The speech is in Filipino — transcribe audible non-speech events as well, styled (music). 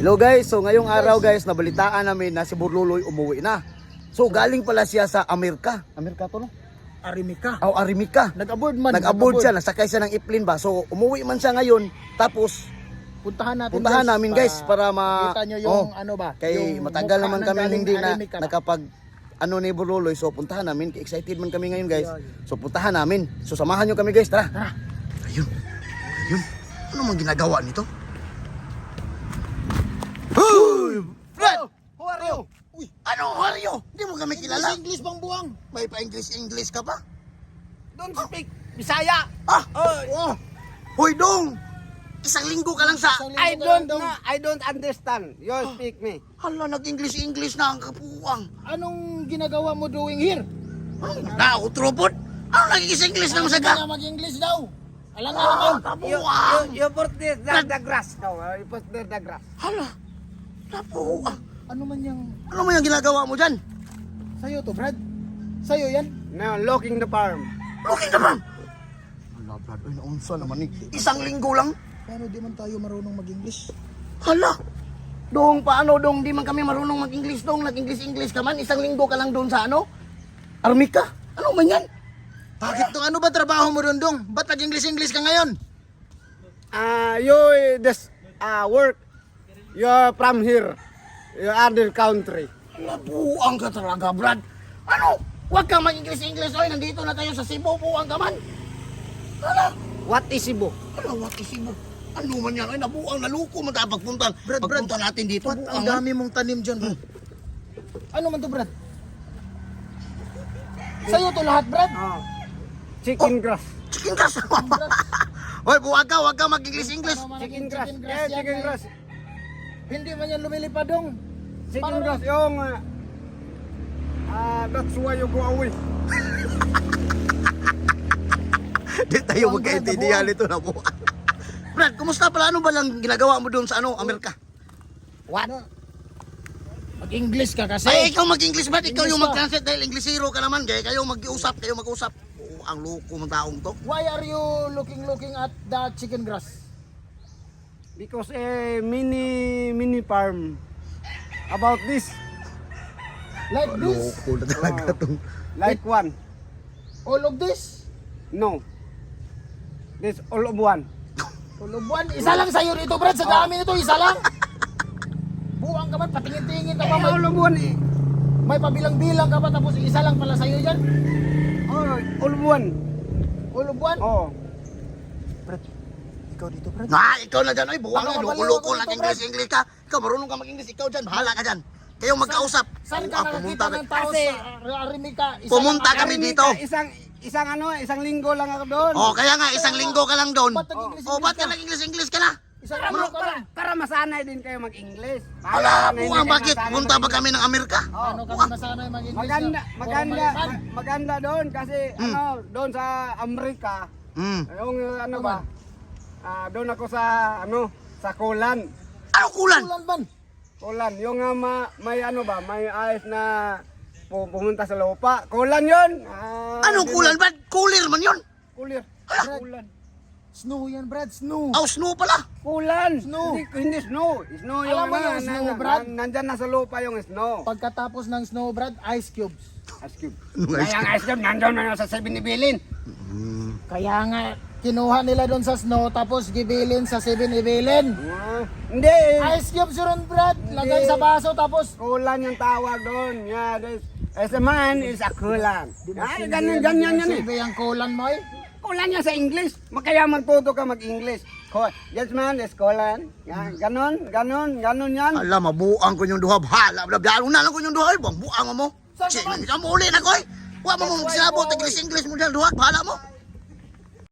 Hello guys, so ngayong araw guys, nabalitaan namin na si Burluloy umuwi na. So galing pala siya sa Amerika. Amerika to no? Arimika. O Arimika. Nag-aboard man. Nag-aboard siya, nasakay siya ng airplane ba. So umuwi man siya ngayon, tapos Puntahan natin puntahan namin guys para ma Kita nyo yung Oh, ano ba? kay yung matagal naman kami hindi na nakapag ano ni Burluloy. So puntahan namin, excited man kami ngayon guys. So puntahan namin. So samahan nyo kami guys, tara. Tara. Ayun. Ayun. Ano mang ginagawa nito? Hoy! Fred! Who are you? Uy, ano Mario? Hindi mo kami kilala. English bang buwang? May pa-English English ka pa? Don't speak Bisaya. Ah! Oh, Oh! Hoy dong! Isang linggo ka lang sa... I don't know. I don't understand. You speak me. Hala, nag-English English na ang kapuwang. Anong ginagawa mo doing here? Nautro po. Ano nag-English English naman sa Hindi na mag-English daw. Alam nga Ah, naman. You, kapuwang! you, you put this the, the grass. No, uh, you put there the grass. Hala, napuwang. Ano man yung Ano mo yung ginagawa mo dyan? sa'yo to, Brad? Sa'yo yan? Now, looking the farm. Okay naman. Hala, Brad, ay naunsa naman ni. Isang linggo lang. Pero di man tayo marunong mag-English. Hala! Dong, paano dong? Di man kami marunong mag-English dong. Nag-English-English ka man. Isang linggo ka lang doon sa ano? Armika? Ano man yan? Bakit tong ano ba trabaho mo doon, Dong? Ba't nag-English-English ka ngayon? Uh, you this uh, work. You're from here. You other country. Nabuang ka talaga, Brad. Ano? Huwag kang mag-English-English. Oy, nandito na tayo sa Cebu. Buang ka man. Hala! What is Cebu? Ano, what is Cebu? Ano man yan? Ay, nabuang, naluko man tayo pagpunta. Brad, Brad. Pagpunta natin dito. Ba't ang dami mong tanim dyan, Brad? Ano man to, Brad? Sa'yo to lahat, Brad? Oh. Chicken grass. Chicken grass. (laughs) Hoy, buwag ka. Huwag ka mag-English-English. Ano Chicken grass. chicken Yeah, yan, chicken eh. grass. Hindi man yan lumilipad, Dong. Chicken Paano grass. Yung uh, uh, that's why you go away. Di tayo magkaintindihan Brad, nito na buwang. Brad, kumusta pala? Ano ba lang ginagawa mo doon sa ano, Amerika? What? Mag-English ka kasi. Ay, ikaw mag-English ba? Ikaw English yung ka. mag-translate dahil Englishero ka naman. Kaya kayo mag-usap, kayo mag-usap. Oo, ang loko ng taong to. Why are you looking looking at the chicken grass? Because a mini mini farm about this Like this? Loko na talaga tong... like one. All of this? No. This all of one. Tulubuan? Isa lang sa'yo rito, Brad. Sa dami nito, isa lang. Buwang ka man, patingin-tingin ka pa. Eh, May, all of one eh. may pabilang-bilang ka pa, tapos isa lang pala sa'yo dyan. Oh, all of one. Tulubuan? Oh. Brad, ikaw dito, Brad. Ah, ikaw na dyan. Ay, buwang na. Loko-loko lang dito, English-English ka. Ikaw, marunong ka mag-English. Ikaw dyan, bahala ka dyan. Kayo magkausap. Saan ka ah, nakakita pumunta ng tao sa Arimika? Isa Pumunta lang- kami dito. Isang isang ano, isang linggo lang ako doon. Oh, kaya nga, isang linggo ka lang doon. Oh, ba't ka ka? nag-English-English ka na? Isang Para, para, lang. para masanay din kayo mag-English. Ala, na buwang, bakit? Punta ba kami ng Amerika? Oh, Ano kami masanay mag-English? Maganda, na- maganda, maganda doon kasi ano, doon sa Amerika, Hmm. yung ano ba, ah, doon ako sa ano, sa Kulan. Ano kulan? Kulan ban? Kulan, yung uh, ma, may ano ba, may ayos na pu- pumunta sa lupa. Kulan yun. Ah, Anong din- kulan? Ba't cooler man yun? Kulir. Brad. Kulan. Snow yan, Brad. Snow. Oh, snow pala. Kulan. Snow. Hindi, hindi snow. Snow yung Alam mo ano, yung snow, na- Brad? na- nandyan na sa lupa yung snow. Pagkatapos ng snow, Brad, ice cubes. Ice cube. Kaya ang ice cube, nandun na sa 7-Eleven. Kaya nga, kinuha nila doon sa snow, tapos gibilin sa 7-Eleven. Ah, hindi. Ice cubes yun, Brad. Lagay sa baso, tapos Kulan yung tawag doon. Yeah, this, as a man is a kulan. Ay, ganyan, ganyan yan eh. Silbi ang kulan mo eh. Kulan yan sa English. Makayaman po ka mag-English. Ko- Yes man, is kulan. Yan, ganon, ganon, ganon yan. Ala, mabuang ko yung duha. Hala, blabiyaro na lang ko yung duha. Buang buang mo. Sige, nang mo uli na ko eh. Wa mo mong sinabot, English-English mo dyan duha. Bahala mo.